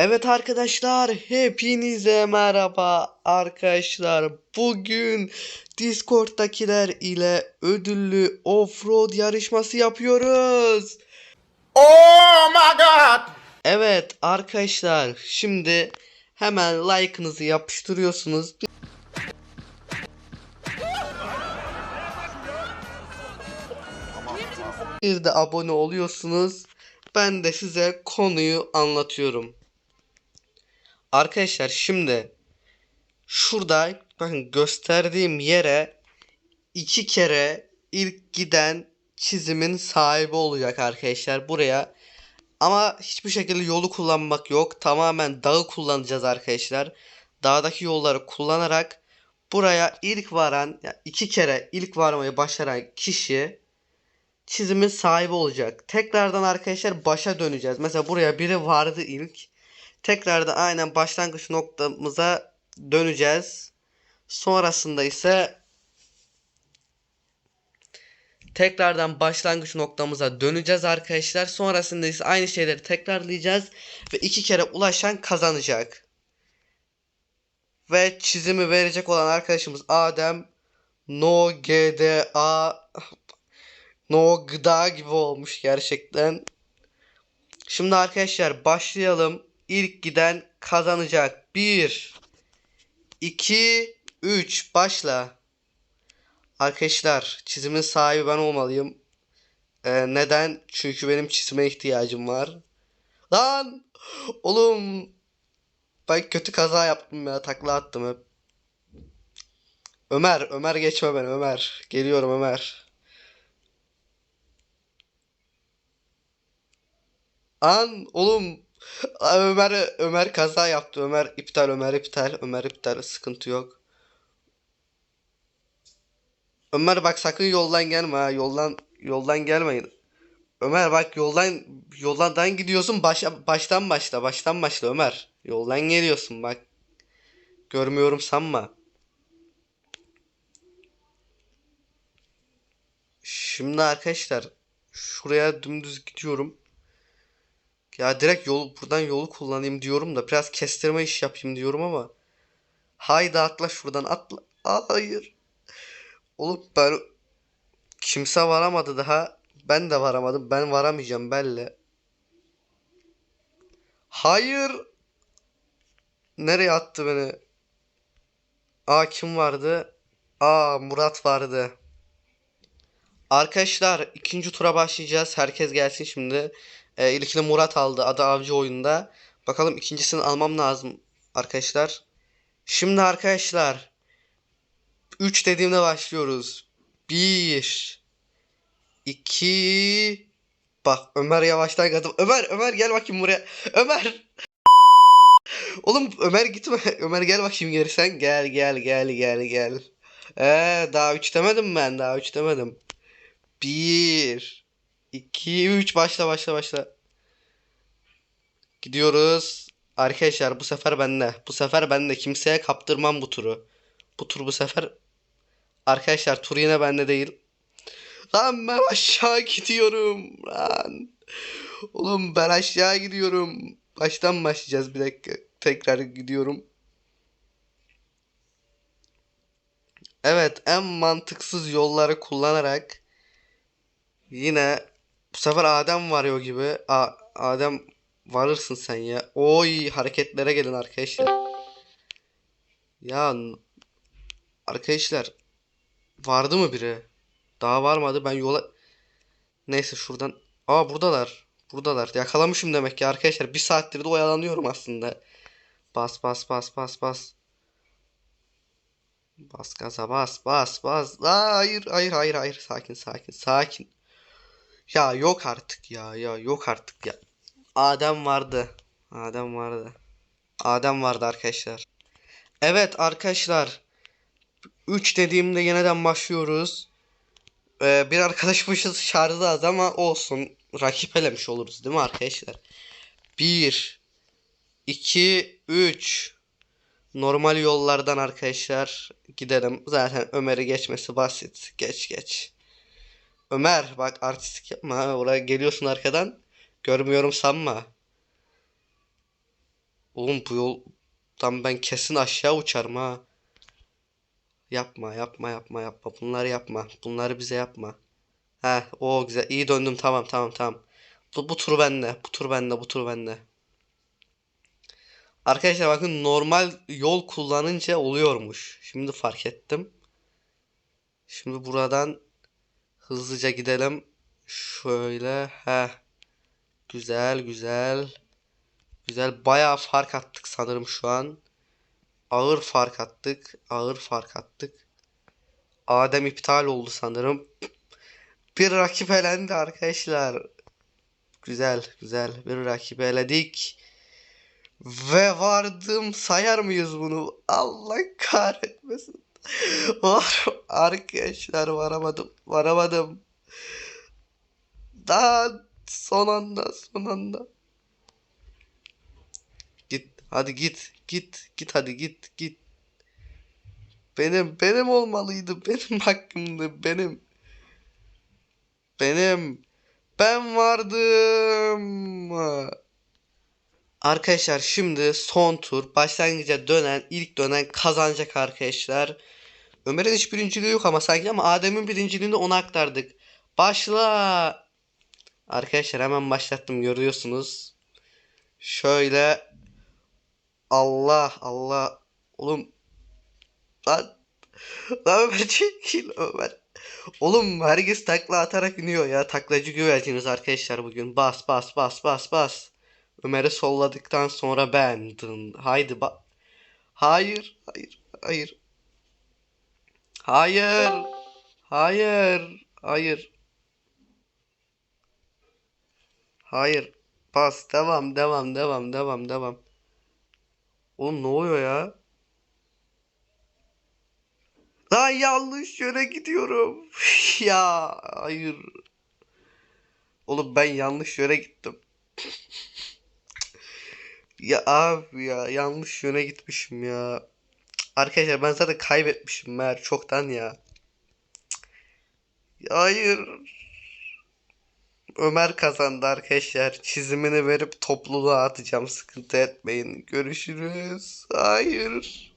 Evet arkadaşlar hepinize merhaba arkadaşlar. Bugün Discord'dakiler ile ödüllü offroad yarışması yapıyoruz. Oh my god! Evet arkadaşlar şimdi hemen like'ınızı yapıştırıyorsunuz. Bir de abone oluyorsunuz. Ben de size konuyu anlatıyorum. Arkadaşlar şimdi şurada bakın gösterdiğim yere iki kere ilk giden çizimin sahibi olacak arkadaşlar buraya. Ama hiçbir şekilde yolu kullanmak yok. Tamamen dağı kullanacağız arkadaşlar. Dağdaki yolları kullanarak buraya ilk varan ya iki kere ilk varmayı başaran kişi çizimin sahibi olacak. Tekrardan arkadaşlar başa döneceğiz. Mesela buraya biri vardı ilk. Tekrar da aynen başlangıç noktamıza döneceğiz. Sonrasında ise tekrardan başlangıç noktamıza döneceğiz arkadaşlar. Sonrasında ise aynı şeyleri tekrarlayacağız ve iki kere ulaşan kazanacak. Ve çizimi verecek olan arkadaşımız Adem No GDA No gıda gibi olmuş gerçekten. Şimdi arkadaşlar başlayalım. İlk giden kazanacak. 1 2 3 başla. Arkadaşlar çizimin sahibi ben olmalıyım. Ee, neden? Çünkü benim çizime ihtiyacım var. Lan! Oğlum ben kötü kaza yaptım ya. Takla attım hep. Ömer, Ömer geçme beni Ömer. Geliyorum Ömer. An oğlum Ömer Ömer kaza yaptı. Ömer iptal Ömer iptal. Ömer iptal sıkıntı yok. Ömer bak sakın yoldan gelme ha. Yoldan yoldan gelmeyin. Ömer bak yoldan yoldan gidiyorsun. Başa, baştan başla. Baştan başla Ömer. Yoldan geliyorsun bak. Görmüyorum sanma. Şimdi arkadaşlar şuraya dümdüz gidiyorum. Ya direkt yol buradan yolu kullanayım diyorum da biraz kestirme iş yapayım diyorum ama haydi atla şuradan atla. Hayır. Oğlum ben kimse varamadı daha. Ben de varamadım. Ben varamayacağım belli. Hayır. Nereye attı beni? Aa kim vardı? Aa Murat vardı. Arkadaşlar ikinci tura başlayacağız. Herkes gelsin şimdi. Ee, ilkini Murat aldı adı avcı oyunda. Bakalım ikincisini almam lazım arkadaşlar. Şimdi arkadaşlar 3 dediğimde başlıyoruz. 1 2 Bak Ömer yavaştan geldi. Ömer Ömer gel bakayım buraya. Ömer Oğlum Ömer gitme. Ömer gel bakayım geri sen. Gel gel gel gel gel. Ee, daha 3 demedim ben. Daha 3 demedim. 1 2 3 başla başla başla. Gidiyoruz. Arkadaşlar bu sefer bende. Bu sefer bende. Kimseye kaptırmam bu turu. Bu tur bu sefer Arkadaşlar tur yine bende değil. Lan ben aşağı gidiyorum. Lan. Oğlum ben aşağı gidiyorum. Baştan başlayacağız bir dakika. Tekrar gidiyorum. Evet en mantıksız yolları kullanarak yine bu sefer Adem varıyor gibi. A Adem varırsın sen ya. Oy hareketlere gelin arkadaşlar. Ya arkadaşlar vardı mı biri? Daha varmadı. Ben yola Neyse şuradan. Aa buradalar. Buradalar. Yakalamışım demek ki arkadaşlar. Bir saattir de oyalanıyorum aslında. Bas bas bas bas bas. Bas gaza bas bas bas. Aa, hayır hayır hayır hayır. Sakin sakin sakin. Ya yok artık ya ya yok artık ya. Adem vardı. Adem vardı. Adem vardı arkadaşlar. Evet arkadaşlar. 3 dediğimde yeniden başlıyoruz. Ee, bir arkadaşmışız şarjı az ama olsun. Rakip elemiş oluruz değil mi arkadaşlar? 1 2 3 Normal yollardan arkadaşlar gidelim. Zaten Ömer'i geçmesi basit. Geç geç. Ömer bak artistik yapma. ha. Oraya geliyorsun arkadan. Görmüyorum sanma. Oğlum bu yoldan ben kesin aşağı uçarım ha. Yapma yapma yapma yapma. Bunları yapma. Bunları bize yapma. He o güzel. İyi döndüm tamam tamam tamam. Bu, bu tur bende. Bu tur bende. Bu tur bende. Arkadaşlar bakın normal yol kullanınca oluyormuş. Şimdi fark ettim. Şimdi buradan hızlıca gidelim. Şöyle. He. Güzel güzel. Güzel. Bayağı fark attık sanırım şu an. Ağır fark attık. Ağır fark attık. Adem iptal oldu sanırım. Bir rakip elendi arkadaşlar. Güzel güzel bir rakip eledik. Ve vardım sayar mıyız bunu? Allah kahretmesin. Var arkadaşlar varamadım. Varamadım. Daha son anda son anda. Git hadi git git git hadi git git. Benim benim olmalıydı benim hakkımdı benim. Benim ben vardım. Arkadaşlar şimdi son tur başlangıca dönen ilk dönen kazanacak arkadaşlar. Ömer'in hiç birinciliği yok ama sanki ama Adem'in birinciliğini ona aktardık. Başla. Arkadaşlar hemen başlattım görüyorsunuz. Şöyle Allah Allah oğlum lan lan Ömer çekil Ömer. Oğlum herkes takla atarak iniyor ya. Taklacı güverciniz arkadaşlar bugün. Bas bas bas bas bas. Ömer'i solladıktan sonra ben. Haydi bak. Hayır, hayır, hayır. Hayır. Hayır. Hayır. Hayır. Bas. Devam, devam, devam, devam, devam. Oğlum ne oluyor ya? Lan yanlış yöne gidiyorum. ya hayır. Oğlum ben yanlış yöne gittim. ya abi ya yanlış yöne gitmişim ya. Arkadaşlar ben zaten kaybetmişim meğer çoktan ya. Hayır. Ömer kazandı arkadaşlar. Çizimini verip topluluğa atacağım. Sıkıntı etmeyin. Görüşürüz. Hayır.